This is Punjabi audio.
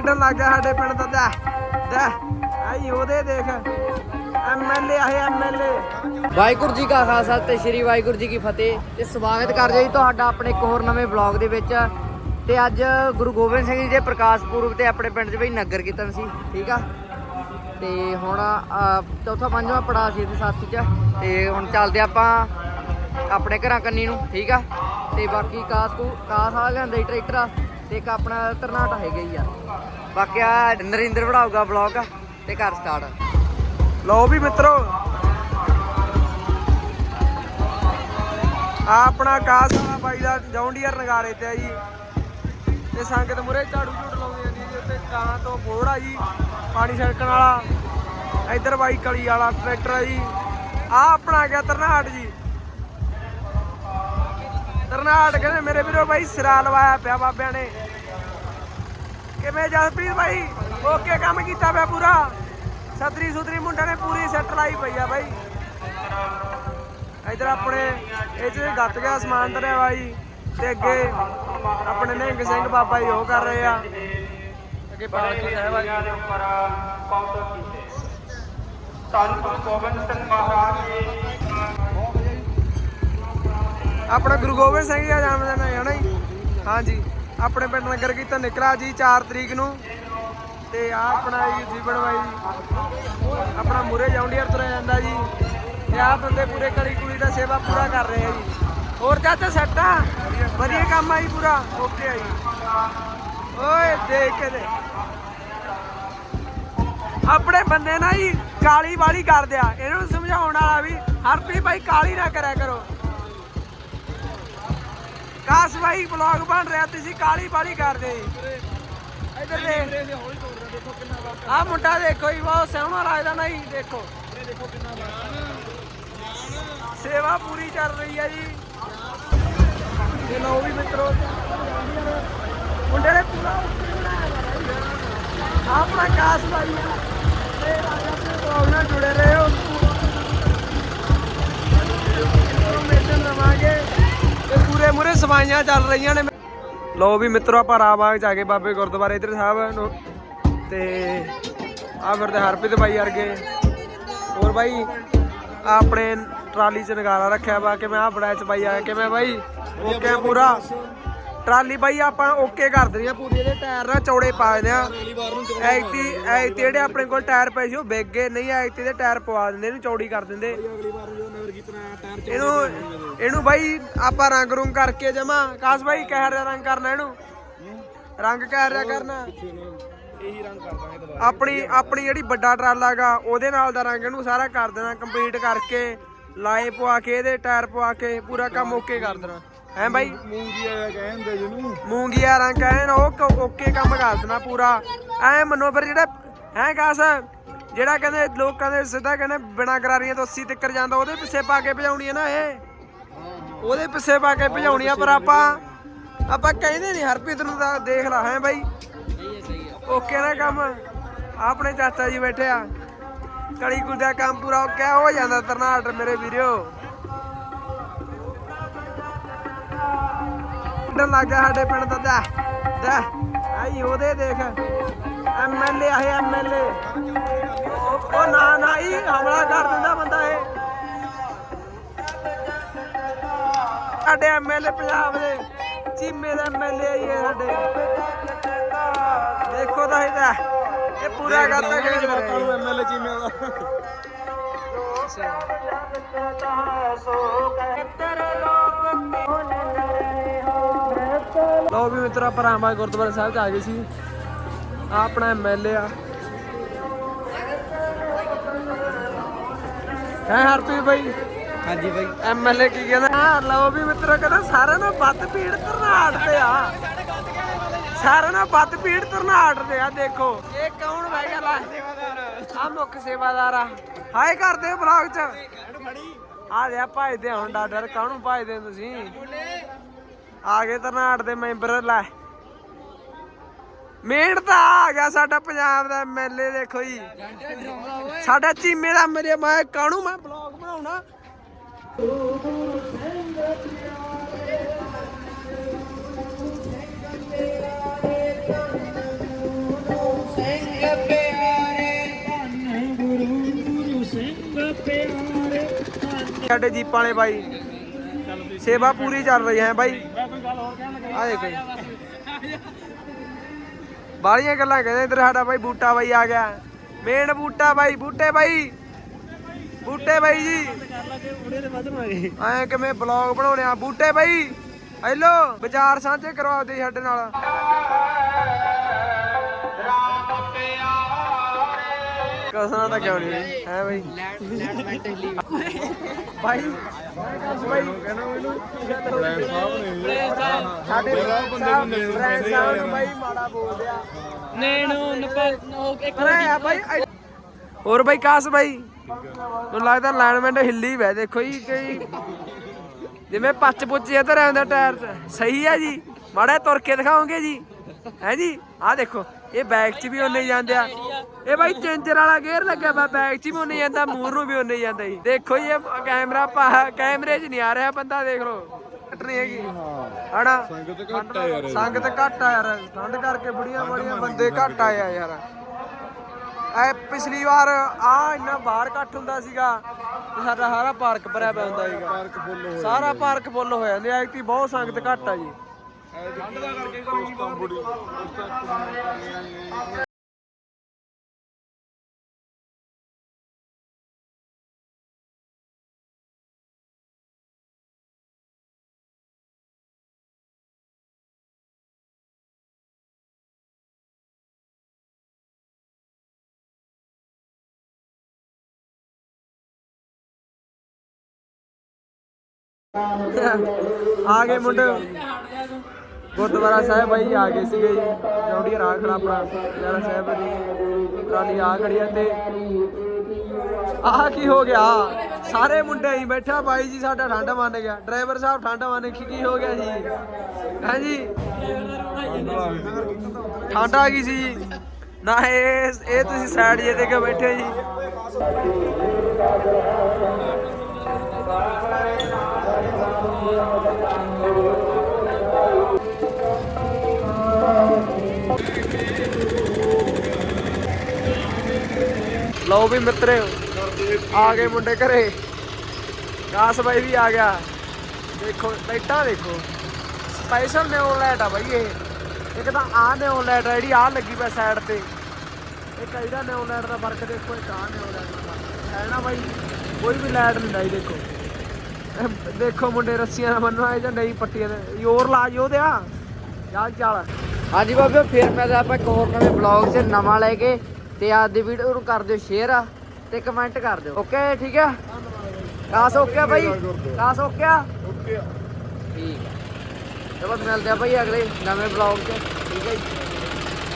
ਕੱਢਣ ਲੱਗ ਗਿਆ ਸਾਡੇ ਪਿੰਡ ਦਾ ਦਾ ਦਾ ਆਈ ਉਹਦੇ ਦੇਖ ਐਮਐਲਏ ਆਏ ਐਮਐਲਏ ਵਾਹਿਗੁਰੂ ਜੀ ਕਾ ਖਾਲਸਾ ਤੇ ਸ੍ਰੀ ਵਾਹਿਗੁਰੂ ਜੀ ਕੀ ਫਤਿਹ। ਤੇ ਸਵਾਗਤ ਕਰਦੇ ਜੀ ਤੁਹਾਡਾ ਆਪਣੇ ਇੱਕ ਹੋਰ ਨਵੇਂ ਵਲੌਗ ਦੇ ਵਿੱਚ। ਤੇ ਅੱਜ ਗੁਰੂ ਗੋਬਿੰਦ ਸਿੰਘ ਜੀ ਦੇ ਪ੍ਰਕਾਸ਼ ਪੁਰਬ ਤੇ ਆਪਣੇ ਪਿੰਡ 'ਚ ਬਈ ਨਗਰ ਕੀਰਤਨ ਸੀ, ਠੀਕ ਆ? ਤੇ ਹੁਣ ਚੌਥਾ ਪੰਜਵਾਂ ਪੜਾ ਸੀ ਤੇ ਸਾਥੀ 'ਚ। ਤੇ ਹੁਣ ਚੱਲਦੇ ਆਪਾਂ ਆਪਣੇ ਘਰਾਂ ਕੰਨੀ ਨੂੰ, ਠੀਕ ਆ? ਤੇ ਬਾਕੀ ਕਾਸ ਕੂ ਕਾਸ ਆ ਲਿਆਂਦਾ ਟਰੈਕਟਰ। ਆ ਤੇ ਇੱਕ ਆਪਣਾ ਤਰਨਾਟ ਹੈਗਾ ਹੀ ਆ। ਬਾਕੀ ਆ ਨਰਿੰਦਰ ਬਣਾਊਗਾ ਵਲੌਗ ਤੇ ਘਰ ਸਟਾਰਟ ਲਓ ਵੀ ਮਿੱਤਰੋ। ਆ ਆਪਣਾ ਕਾਸ ਵਾਲਾ ਬਾਈ ਦਾ, ਜੌਂਡੀਅਰ ਨਗਾਰੇ ਤੇ ਆ ਜੀ। ਤੇ ਸੰਗਤ ਮੁਰੇ ਝਾੜੂ ਝੂੜ ਲਾਉਂਦੇ ਜਾਂਦੀ ਜੀ ਉੱਤੇ ਕਾਂ ਤੋਂ ਬੋੜ ਆ ਜੀ, ਪਾਣੀ ਛੜਕਣ ਵਾਲਾ। ਇੱਧਰ ਬਾਈ ਕਲੀ ਵਾਲਾ ਟਰੈਕਟਰ ਆ ਜੀ। ਆ ਆਪਣਾ ਗਿਆ ਤਰਨਾਟ ਜੀ। ਤਰਨਾਟ ਕਹਿੰਦੇ ਮੇਰੇ ਵੀਰੋ ਬਾਈ ਸਿਰਾ ਲਵਾਇਆ ਪਿਆ ਬਾਬਿਆਂ ਨੇ। ਕਿਵੇਂ ਜਸਪ੍ਰੀਤ ਬਾਈ ਓਕੇ ਕੰਮ ਕੀਤਾ ਪਿਆ ਪੂਰਾ। ਸਤਰੀ ਸੁਤਰੀ ਮੁੰਡਾ ਨੇ ਪੂਰੀ ਸੈੱਟ ਲਾਈ ਪਈ ਆ ਬਾਈ ਇਧਰ ਆਪਣੇ, ਇਹ ਚ ਗੱਤ ਗਿਆ ਸਮਾਨ ਧਰਿਆ ਬਾਈ। ਤੇ ਅੱਗੇ ਆਪਣੇ ਨਿਹੰਗ ਸਿੰਘ ਬਾਬਾ ਜੀ ਉਹ ਕਰ ਰਹੇ ਆ। ਅੱਗੇ ਪਾਲਕੀ ਸਾਹਿਬ ਆ ਜੀ ਧੰਨ ਗੁਰੂ ਗੋਬਿੰਦ ਸਿੰਘ ਮਹਾਰਾਜ ਜੀ। ਆਪਣਾ ਗੁਰੂ ਗੋਬਿੰਦ ਸਿੰਘ ਜੀ ਦਾ ਜਨਮ ਦਿਨ ਹੈ ਨਾ ਜੀ? ਹਾਂਜੀ। ਆਪਣੇ ਪਿੰਡ ਨਗਰ ਕੀਰਤਨ ਨਿਕਲਾ ਜੀ 4 ਤਰੀਕ ਨੂੰ। ਤੇ ਆ ਆਪਣਾ ਜੀ ਜੀਵਨ ਬਾਈ ਆਪਣਾ ਮੂਰੇ ਜੌਂਡੀਅਰ ਤੁਰਿਆ ਜਾਂਦਾ ਜੀ। ਤੇ ਆ ਬੰਦੇ ਪੂਰੇ ਕਲੀ ਕੁਲੀ ਦਾ ਸੇਵਾ ਪੂਰਾ ਕਰ ਰਹੇ ਆ ਜੀ। ਹੋਰ ਚਾਚਾ ਆ? ਵਧੀਆ ਕੰਮ ਆ ਜੀ ਪੂਰਾ? ਓਕੇ ਆ ਜੀ। ਓਏ, ਦੇਖ ਕੇ ਦੇ ਆਪਣੇ ਬੰਦੇ ਨਾ ਜੀ ਕਾਲੀ ਵਾਲੀ ਕਰਦੇ ਆ। ਇਹਨਾਂ ਨੂੰ ਸਮਝਾਉਣ ਵਾਲਾ ਵੀ, ਹਰਪ੍ਰੀਤ ਭਾਈ ਕਾਲੀ ਨਾ ਕਰਿਆ ਕਰੋ। ਕਾਸ ਭਾਈ ਬਲੌਗ ਬਣ ਰਿਹਾ, ਤੁਸੀਂ ਕਾਲੀ ਵਾਲੀ ਕਰਦੇ। ਇੱਧਰ ਦੇਖ। ਆ ਮੁੰਡਾ ਦੇਖੋ ਜੀ, ਬਹੁਤ ਸੋਹਣਾ ਲੱਗਦਾ ਨਾ ਜੀ, ਦੇਖੋ। ਸੇਵਾ ਪੂਰੀ ਚੱਲ ਰਹੀ ਹੈ ਜੀ। ਤੇ ਲਓ ਵੀ ਮਿੱਤਰੋ। ਮੁੰਡੇ ਨੇ ਪੂਰਾ ਆਪਣਾ ਕਾਸ ਭਾਈ ਤੇ ਰਾਜਾ ਦੇ ਬਲੌਗ ਨਾਲ ਜੁੜੇ ਸਫਾਈਆਂ ਚੱਲ ਰਹੀਆਂ ਨੇ। ਲੋ ਵੀ ਮਿੱਤਰੋ, ਆਪਾਂ ਰਾਮਾਗ ਜਾ ਕੇ ਬਾਬੇ ਗੁਰਦੁਆਰੇ ਇਧਰ ਸਾਹਿਬ ਨੂੰ ਤੇ ਆ ਫਿਰਦੇ ਹਰਪ੍ਰੀਤ ਬਾਈ ਵਰਗੇ। ਹੋਰ ਬਾਈ ਆਪਣੇ ਟਰਾਲੀ 'ਚ ਨਗਾਰਾ ਰੱਖਿਆ ਵਾ, ਕਿਵੇਂ ਮੈਂ ਆ ਬੜਾ ਚ ਬਾਈ ਆ? ਕਿਵੇਂ ਬਾਈ? ਓਕੇ ਆ ਪੂਰਾ। ਟਰਾਲੀ ਬਾਈ, ਆਪਾਂ ਓਕੇ ਕਰ ਦਿੰਦੇ ਆ ਪੂਰੀ ਇਹਦੇ ਟਾਇਰ ਨਾ ਚੌੜੇ ਪਾ ਦਿੰਦੇ ਆ। ਐਤੀ ਐਤੀ ਜਿਹੜੇ ਆਪਣੇ ਕੋਲ ਟਾਇਰ ਪਏ ਸੀ ਉਹ ਵਿਕ ਗਏ ਨਹੀਂ ਐਤੀ ਦੇ ਟਾਇਰ ਪਵਾ ਦਿੰਦੇ, ਇਹਨੂੰ ਚੌੜੀ ਕਰ ਦਿੰਦੇ। ਇਹਨੂੰ ਇਹਨੂੰ ਬਾਈ ਆਪਾਂ ਰੰਗ ਰੂੰਗ ਕਰਕੇ ਜਮਾ, ਕਾਸ ਬਾਈ ਕਹਿ ਰਿਹਾ ਰੰਗ ਕਰਨਾ ਇਹਨੂੰ? ਰੰਗ ਕਹਿ ਰਿਹਾ ਕਰਨਾ? ਆਪਣੀ ਆਪਣੀ ਜਿਹੜੀ ਵੱਡਾ ਟਰਾਲਾ ਗਾ ਉਹਦੇ ਨਾਲ ਦਾ ਰੰਗ ਇਹਨੂੰ ਸਾਰਾ ਕਰ ਦੇਣਾ ਕੰਪਲੀਟ ਕਰਕੇ ਲਾਏ ਪਵਾ ਕੇ, ਇਹਦੇ ਟਾਇਰ ਪਵਾ ਕੇ, ਪੂਰਾ ਕੰਮ ਓਕੇ ਕਰ ਦੇਣਾ। ਹੈ ਬਾਈ? ਮੂੰਗੀਆ ਕਹਿੰਦੇ ਜਿਹਨੂੰ। ਮੂੰਗੀਆ ਰੰਗ ਐਨ ਉਹ ਓਕੇ ਕੰਮ ਕਰ ਦੇਣਾ ਪੂਰਾ। ਐ ਮੰਨੋ ਫਿਰ ਜਿਹੜਾ ਹੈ ਕਾਸ ਜਿਹੜਾ ਕਹਿੰਦੇ ਲੋਕਾਂ ਦੇ ਸਿੱਧਾ ਕਹਿੰਦੇ ਬਿਨਾ ਕਰਾਰੀਆਂ ਤੋਂ 80 ਤੱਕਰ ਜਾਂਦਾ ਉਹਦੇ ਪਿੱਛੇ ਪਾ ਕੇ ਭਜਾਉਣੀ ਹੈ ਨਾ ਇਹ। ਉਹਦੇ ਪਿੱਛੇ ਪਾ ਕੇ ਭਜਾਉਣੀ ਆ ਪਰ ਆਪਾਂ ਆਪਾਂ ਕਹਿੰਦੇ ਨਹੀਂ ਹਰਪ੍ਰੀਤ ਨੂੰ ਤਾਂ ਦੇਖ ਲਾ ਹੈ ਬਾਈ। ਓਕੇ ਨਾ ਕੰਮ ਆਪਣੇ ਚਾਚਾ ਜੀ ਬੈਠੇ ਆ। ਕਲੀ ਦਾ ਕੰਮ ਪੂਰਾ ਓਕੇ ਹੋ ਜਾਂਦਾ ਤਰਨਾਟ ਮੇਰੇ ਵੀਰੋ ਕੱਢਣ ਲੱਗ ਗਿਆ ਸਾਡੇ ਪਿੰਡ ਦਾ ਦਾ ਦਾ ਆਈ ਉਹਦੇ ਦੇਖ ਐਮਐਲਏ ਆਏ ਐਮਐਲਏ ਉਹ ਨਾ ਨਾ ਹੀ ਹਮਲਾ ਕਰ ਦਿੰਦਾ ਬੰਦਾ ਇਹ। ਸਾਡੇ ਐਮਐਲਏ ਪੰਜਾਬ ਦੇ ਚੀਮੇ ਦਾ ਐਮਐਲਏ ਆਈ ਹੈ ਸਾਡੇ। ਦੇਖੋ ਤਾਂ ਇਹਦਾ ਇਹ ਪੂਰਾ ਕਰਤਾ ਕਿ ਜਵਾਕਾਂ ਨੂੰ ਐਮਐਲਏ ਚੀਮੇ ਦਾ। ਲਓ ਵੀ ਮਿੱਤਰਾ ਪਰਾਮਾ ਗੁਰਦੁਆਰਾ ਸਾਹਿਬ ਚ ਆ ਗਏ ਸੀ। ਆ ਆਪਣਾ ਐਮਐਲਏ ਆ। ਹੈ ਹਰਪ੍ਰੀਤ ਬਾਈ? ਹਾਂਜੀ ਬਾਈ। ਐਮਐਲਏ ਕੀ ਕਹਿੰਦਾ? ਹਾਂ ਲਓ ਵੀ ਮਿੱਤਰੋ ਕਹਿੰਦਾ ਸਾਰਿਆਂ ਨੂੰ ਵੱਧ ਭੀੜ ਤਰਨਾਟ ਤੇ ਆ। ਸਾਰਿਆਂ ਨੂੰ ਵੱਧ ਭੀੜ ਤਰਨਾਟ ਤੇ ਆ ਦੇਖੋ। ਇਹ ਕੌਣ ਬਹਿ ਗਿਆ ਲਾ ਆ ਮੁੱਖ ਸੇਵਾਦਾਰ ਆ। ਹਾਏ ਕਰਦੇ ਬਲੌਗ ਚ। ਆ ਜਾ ਭਜਦੇ ਹੁਣ ਡਾਡਰ ਕਾਹਨੂੰ ਭਜਦੇ ਤੁਸੀਂ? ਆ ਗਏ ਤਰਨਾੜ ਦੇ ਮੈਂਬਰ, ਲੈ। ਮੇਨ ਤਾਂ ਆ ਗਿਆ ਸਾਡਾ ਪੰਜਾਬ ਦਾ ਐਮਐਲਏ ਦੇਖੋ ਜੀ। ਸਾਡਾ ਚੀਮੇ ਦਾ ਮੇਰੇ ਮੈਂ ਕਾਣੂ ਮੈਂ ਬਲੌਗ ਬਣਾਉਣਾ? ਸਾਡੇ ਜੀਪ ਵਾਲੇ ਬਾਈ। ਸੇਵਾ ਪੂਰੀ ਚੱਲ ਰਹੀ ਹੈ ਬਾਈ। ਆ ਦੇਖੋ ਜੀ। ਗੱਲਾਂ ਕਹਿੰਦੇ ਇਧਰ ਸਾਡਾ ਬਾਈ ਬੂਟਾ ਬਾਈ ਆ ਗਿਆ। ਮੇਨ ਬੂਟਾ ਬਾਈ, ਬੂਟੇ ਬਾਈ। ਬੂਟੇ ਬਾਈ ਜੀ। ਐ ਕਿਵੇਂ ਬਲੌਗ ਬਣਾਉਣੇ ਆ? ਬੂਟੇ ਬਾਈ। ਹੈਲੋ ਵਿਚਾਰ ਸਾਂਝੇ ਕਰਵਾਓ ਦੇ ਸਾਡੇ ਨਾਲ। ਕਸਣਾ ਤਾਂ ਕਿਉਂ ਨਹੀਂ? ਹੈ ਬਾਈ? ਹਿੱਲੀ ਬਾਈ ਬਾਈ ਕਹਿੰਦਾ ਮੈਨੂੰ ਸਾਹਿਬ ਨੇ। ਸਾਡੇ ਬੰਦੇ ਨੂੰ ਨੇੜੋਂ ਕਹਿੰਦੇ ਸਾਹਿਬ। ਨੂੰ ਬਾਈ ਮਾੜਾ ਬੋਲਦੇ ਆ। ਨੇਣੋ ਨਪਾ ਇੱਕ ਐ- ਹੋਰ ਬਾਈ ਕਾਸ ਬਾਈ? ਮੈਨੂੰ ਲੱਗਦਾ ਅਲਾਈਨਮੈਂਟ ਹਿੱਲੀ ਵੈ ਦੇਖੋ ਜੀ ਕਈ ਜਿਵੇਂ ਪੱਚ ਪੁੱਚ ਇਧਰ ਆਉਂਦਾ ਟਾਇਰ 'ਚ। ਸਹੀ ਆ ਜੀ। ਮਾੜਾ ਜਿਹਾ ਤੁਰ ਕੇ ਦਿਖਾਓਗੇ ਜੀ। ਹੈ ਜੀ? ਆਹ ਦੇਖੋ ਇਹ ਬੈਕ 'ਚ ਵੀ ਉਹਨੇ ਜਾਂਦੇ ਆ। ਇਹ ਬਾਈ ਚੇਂਜਰ ਵਾਲਾ ਗੇਅਰ ਲੱਗਿਆ ਵਾ ਬੈਕ 'ਚ ਵੀ ਉਹਨੇ ਜਾਂਦਾ ਮੂਰ ਨੂੰ ਵੀ ਉਹਨੇ ਜਾਂਦਾ ਜੀ। ਦੇਖੋ ਜੀ ਇਹ ਕੈਮਰਾ ਪਾ ਕੈਮਰੇ 'ਚ ਨਹੀਂ ਆ ਰਿਹਾ ਬੰਦਾ ਦੇਖ ਲਓ। ਕੱਟ ਨਹੀਂ ਹੈਗੀ। ਹਣਾ ਸੰਗਤ ਘੱਟ ਆ ਯਾਰ ਸੰਗਤ ਘੱਟ ਆ ਯਾਰ। ਠੰਡ ਕਰਕੇ ਬੁੜੀਆਂ ਬੜੀਆਂ ਬੰਦੇ ਘੱਟ ਆ ਯਾਰ। ਐ ਪਿਛਲੀ ਵਾਰ ਆ ਇੰਨਾ ਬਾਹਰ ਇਕੱਠ ਹੁੰਦਾ ਸੀਗਾ ਤੇ ਸਾਡਾ ਸਾਰਾ ਪਾਰਕ ਭਰਿਆ ਪਿਆ ਹੁੰਦਾ ਸੀਗਾ। ਸਾਰਾ ਪਾਰਕ ਫੁੱਲ ਹੋ ਜਾਂਦੇ ਐਕਟੀ ਬਹੁਤ ਸੰਗਤ ਘੱਟ ਆ ਜੀ। ਠੰਡ ਦਾ ਕਰਕੇ ਕੋਈ ਬੁੜੀ ਉਸ ਤੱਕ ਆ ਗਏ ਮੁੰਡੇ। ਗੁਰਦੁਆਰਾ ਸਾਹਿਬ ਬਾਈ ਆ ਗਏ ਸੀਗੇ ਜੀ। ਜੌਂਡੀ ਰਾਹ ਖੜਾ ਆਪਣਾ। ਗੁਰਦੁਆਰਾ ਸਾਹਿਬ ਦੀ ਟਰਾਲੀ ਆ ਖੜੀ ਆ ਤੇ ਆਹ ਕੀ ਹੋ ਗਿਆ? ਸਾਰੇ ਮੁੰਡੇ ਹੀ ਬੈਠਾ ਬਾਈ ਜੀ ਸਾਡਾ ਠੰਡ ਮੰਨ ਗਿਆ। ਡਰਾਈਵਰ ਸਾਹਿਬ ਠੰਡ ਮੰਨ ਕੀ ਕੀ ਹੋ ਗਿਆ ਜੀ? ਹਾਂਜੀ ਠੰਡ ਆ ਗਈ ਸੀ ਨਾ ਇਹ ਇਹ ਤੁਸੀਂ ਸਾਈਡ ਜੇ ਤੇ ਕੇ ਬੈਠੇ ਜੀ। ਲਓ ਵੀ ਮਿੱਤਰੇ, ਆ ਗਏ ਮੁੰਡੇ ਘਰੇ। ਕਾਸ ਬਾਈ ਵੀ ਆ ਗਿਆ। ਦੇਖੋ, ਲਾਈਟਾਂ ਦੇਖੋ। ਸਪੈਸ਼ਲ ਨਿਓਨ ਲਾਈਟ ਆ ਬਾਈ ਇਹ। ਇੱਕ ਤਾਂ ਆਹ ਨਿਓਨ ਲਾਈਟ ਆ ਜਿਹੜੀ, ਆਹ ਲੱਗੀ ਪਈ ਸਾਈਡ ਤੇ। ਇੱਕ ਇਹਦਾ ਨਿਓਨ ਲਾਈਟ ਦਾ ਫ਼ਰਕ ਦੇਖੋ, ਇੱਕ ਆਹ ਨਿਓਨ ਲਾਈਟ ਦਾ ਫ਼ਰਕ। ਹੈ ਨਾ ਬਾਈ? ਕੋਈ ਵੀ ਲਾਈਟ ਨਹੀਂ ਲਾਈ, ਦੇਖੋ। ਦੇਖੋ ਮੁੰਡੇ ਰੱਸੀਆਂ ਨਾਲ ਬੰਨ੍ਹਣ ਆਏ ਜਾਂ ਨਹੀਂ, ਪੱਟੀਆਂ ਦੇ। ਯੋਰ ਲਾ ਯੋਧਿਆ ਚੱਲ ਚੱਲ। ਹਾਂਜੀ ਬਾਬੇ, ਫੇਰ ਮੈਂ ਆਪਾਂ ਇੱਕ ਹੋਰ ਨਵੇਂ ਬਲੌਗ 'ਚ ਨਵਾਂ ਲੈ ਕੇ ਤੇ ਅੱਜ ਦੀ ਵੀਡੀਓ ਨੂੰ ਕਰ ਦਿਓ ਸ਼ੇਅਰ ਤੇ ਕਮੈਂਟ ਕਰ ਦਿਓ। ਓਕੇ ਠੀਕ ਹੈ ਕਾਸ ਓਕੇ ਆ ਬਾਈ? ਕਾਸ ਓਕੇ ਆ? ਓਕੇ ਠੀਕ ਹੈ ਚਲੋ ਮਿਲਦੇ ਆ ਬਾਈ ਅਗਲੇ ਨਵੇਂ ਬਲੌਗ 'ਚ। ਠੀਕ ਹੈ ਜੀ।